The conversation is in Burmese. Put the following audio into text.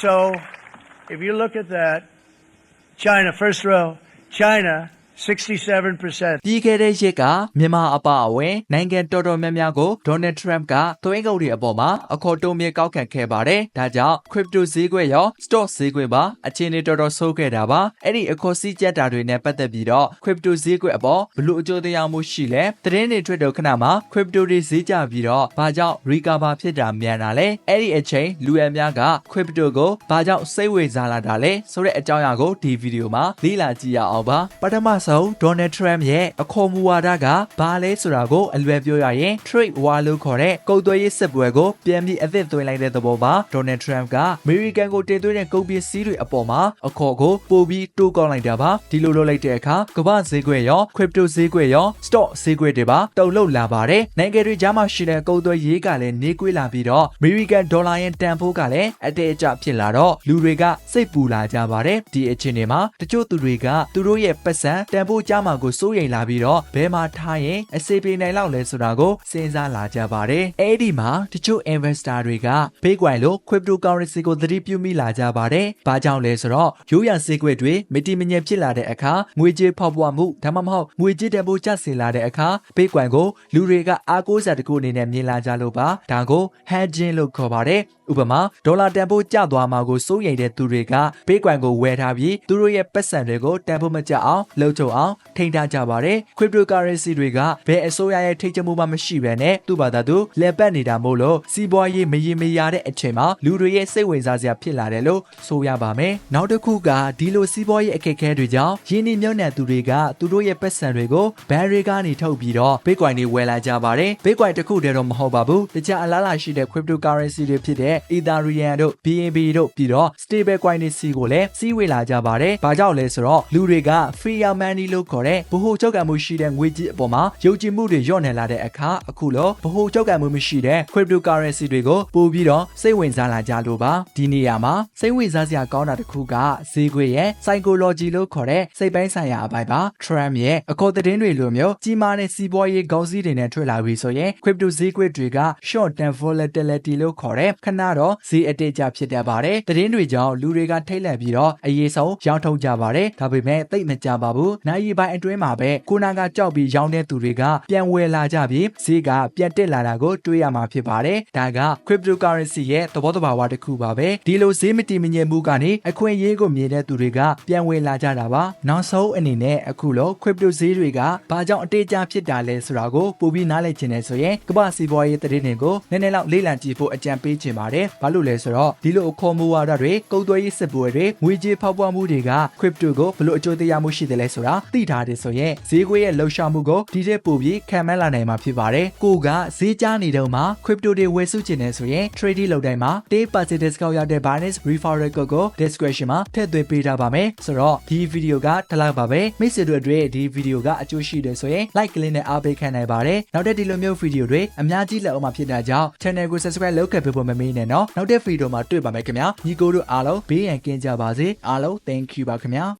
So if you look at that, China, first row, China, 67%. ပြီးခဲ့တဲ့ရက်ကမြန်မာအပအဝင်နိုင်ငံတော်တော်များများကိုဒေါ်နယ်ထရမ့်ကသွင်းကုန်တွေအပေါ်မှာအခေါ်တုံးမြကောက်ခံခဲ့ပါတယ်။ဒါကြောင့် crypto ဈေးကွက်ရော stock ဈေးကွက်ပါအခြေအနေတော်တော်ဆိုးခဲ့တာပါ။အဲ့ဒီအခေါ်စည်းကျက်တာတွေနဲ့ပတ်သက်ပြီးတော့ crypto ဈေးကွက်အပေါ်ဘလို့အကျိုးတရားမှုရှိလဲ။သတင်းတွေထွက်တော့ခဏမှာ crypto တွေဈေးကျပြီးတော့ဘာကြောင့် recover ဖြစ်တာမြန်တာလဲ။အဲ့ဒီအချိန်လူအများက crypto ကိုဘာကြောင့်စိတ်ဝင်စားလာတာလဲဆိုတဲ့အကြောင်းအရာကိုဒီဗီဒီယိုမှာလေ့လာကြည့်ရအောင်ပါ။ပထမဆုံးဒေါ်နယ်ထရမ့်ရဲ့အခေါ်မူဝါဒကဘာလဲဆိုတာကိုအလွယ်ပြောရရင် trade war လို့ခေါ်တဲ့ကုန်သွယ်ရေးစစ်ပွဲကိုပြန်ပြီးအသစ်သွင်းလိုက်တဲ့သဘောပါဒေါ်နယ်ထရမ့်ကအမေရိကန်ကိုတင်သွင်းတဲ့ကုန်ပစ္စည်းတွေအပေါ်မှာအခေါ်ကိုပိုပြီးတိုးကောင်းလိုက်တာပါဒီလိုလုပ်လိုက်တဲ့အခါကမ္ဘာဈေးကွက်ရော crypto ဈေးကွက်ရော stock ဈေးကွက်တွေပါတုံ့လောက်လာပါတယ်နိုင်ငံတွေကြားမှာရှိတဲ့ကုန်သွယ်ရေးကလည်းနေကွေးလာပြီးတော့အမေရိကန်ဒေါ်လာရဲ့တန်ဖိုးကလည်းအတဲအကျဖြစ်လာတော့လူတွေကစိတ်ပူလာကြပါတယ်ဒီအခြေအနေမှာတချို့သူတွေကသူတို့ရဲ့ပတ်စံတန်ဖိုးကြားမှာကိုစိုးရိမ်လာပြီးတော့ဘယ်မှာထားရင်အစေပြေနိုင်လောက်လဲဆိုတာကိုစဉ်းစားလာကြပါတယ်အဲ့ဒီမှာတချို့ investor တွေက Bitcoin လို့ cryptocurrency ကိုသတိပြုမိလာကြပါတယ်ဘာကြောင့်လဲဆိုတော့ရိုးရာဈေးကွက်တွေမတိမငြိမ်ဖြစ်လာတဲ့အခါငွေကြေးဖောက်ပွားမှုဒါမှမဟုတ်ငွေကြေးတန်ဖိုးကျဆင်းလာတဲ့အခါ Bitcoin ကိုလူတွေကအားကိုးစရာတစ်ခုအနေနဲ့မြင်လာကြလို့ပါဒါကို hedging လို့ခေါ်ပါတယ်ဥပမာဒေါ်လာတန်ဖိုးကျသွားမှာကိုစိုးရိမ်တဲ့သူတွေက Bitcoin ကိုဝယ်ထားပြီးသူတို့ရဲ့ပတ်စံတွေကိုတန်ဖိုးမကျအောင်လှုပ်ချုပ်အောင်ထိန်းထားကြပါတယ်။ cryptocurrency တွေကဘယ်အစိုးရရဲ့ထိန်းချုပ်မှုမှမရှိဘဲနဲ့သူ့ဘာသာသူလက်ပတ်နေတာမို့လို့စီးပွားရေးမရေမရာတဲ့အချိန်မှာလူတွေရဲ့စိတ်ဝင်စားစရာဖြစ်လာတယ်လို့ဆိုရပါမယ်။နောက်တစ်ခုကဒီလိုစီးပွားရေးအခက်အခဲတွေကြောင့်ရင်းနှီးမြှုပ်နှံသူတွေကသူတို့ရဲ့ပတ်စံတွေကိုဘန်တွေကနေထုတ်ပြီးတော့ Bitcoin တွေဝယ်လာကြပါတယ်။ Bitcoin တစ်ခုတည်းတော့မဟုတ်ပါဘူး။တခြားအလားအလာရှိတဲ့ cryptocurrency တွေဖြစ်တဲ့ Ethereum တို့ BNB တို့ပြီးတော့ stable coin တွေစီကိုလည်းစီးဝေလာကြပါတယ်။ဘာကြောင့်လဲဆိုတော့လူတွေက fiat money လို့ခေါ်တဲ့ဗဟိုချုပ်ကံမှုရှိတဲ့ငွေကြေးအပေါ်မှာယုံကြည်မှုတွေလျော့နေလာတဲ့အခါအခုလိုဗဟိုချုပ်ကံမှုမရှိတဲ့ cryptocurrency တွေကိုပို့ပြီးတော့စိတ်ဝင်စားလာကြလို့ပါဒီနေရာမှာစိတ်ဝင်စားစရာကောင်းတာတစ်ခုကဈေးကွက်ရဲ့ psychology လို့ခေါ်တဲ့စိတ်ပိုင်းဆိုင်ရာအပိုင်းပါ Trump ရဲ့အခေါ်သတင်းတွေလိုမျိုးကြီးမားတဲ့စီးပွားရေးခေါင်းစည်းတွေနဲ့ထွက်လာပြီဆိုရင် crypto ဈေးကွက်တွေက short term volatility လို့ခေါ်တဲ့ခဏတော့ဈေးအတက်အကျဖြစ်တတ်ပါတယ်သတင်းတွေကြောင့်လူတွေကထိတ်လန့်ပြီးတော့အရေးဆုံးရောင်းထုတ်ကြပါတယ်ဒါပေမဲ့သိပ်မကြပါဘူးနိုင်ရီပိုင်းအတွင်းမှာပဲကိုနာကကြောက်ပြီးရောင်းတဲ့သူတွေကပြန်ဝယ်လာကြပြီးဈေးကပြန်တက်လာတာကိုတွေးရမှာဖြစ်ပါတယ်ဒါက cryptocurrency ရဲ့သဘောတဘာဝတစ်ခုပါပဲဒီလိုဈေးမတည်မငြိမ်မှုကနေအခွင့်အရေးကိုမြင်တဲ့သူတွေကပြန်ဝယ်လာကြတာပါနောက်ဆုံးအနေနဲ့အခုလို crypto ဈေးတွေကဘာကြောင့်အတေးကျဖြစ်တာလဲဆိုတာကိုပိုပြီးနားလည်ချင်တယ်ဆိုရင်ကမ္ဘာစီးပွားရေးသတင်းတွေကိုနည်းနည်းလောက်လေ့လာကြည့်ဖို့အကြံပေးချင်ပါတယ်ဘာလို့လဲဆိုတော့ဒီလိုအခေါ်မူဝါဒတွေကုန်သွယ်ရေးစစ်ပွဲတွေငွေကြေးဖောက်ပွားမှုတွေက crypto ကိုဘလို့အကျိုးတရားမှုရှိတယ်လဲဆိုတာသိထားတယ်ဆိုရင်ဈေးကွက်ရဲ့လှုပ်ရှားမှုကိုဒီတဲ့ပို့ပြီးခံမှန်းလာနိုင်မှာဖြစ်ပါတယ်ကိုကဈေးကျနေတော့မှ crypto တွေဝယ်စုချင်တယ်ဆိုရင် trading လုပ်တိုင်းမှာ10% discount ရတဲ့ Binance referral code ကို description မှာထည့်သွင်းပေးထားပါမယ်ဆိုတော့ဒီဗီဒီယိုကဒီလောက်ပါပဲမိတ်ဆွေတို့အတွက်ဒီဗီဒီယိုကအကျိုးရှိတယ်ဆိုရင် like ကလေးနဲ့အားပေးခံနိုင်ပါတယ်နောက်တဲ့ဒီလိုမျိုးဗီဒီယိုတွေအများကြီးလက်အောင်မှာဖြစ်တာကြောင့် channel ကို subscribe လုပ်ခဲ့ပေးဖို့မမေ့နဲ့နော်နောက်တဲ့ဗီဒီယိုမှာတွေ့ပါမယ်ခင်ဗျာညီကိုတို့အားလုံးဘေးရန်ကင်းကြပါစေအားလုံး thank you ပါခင်ဗျာ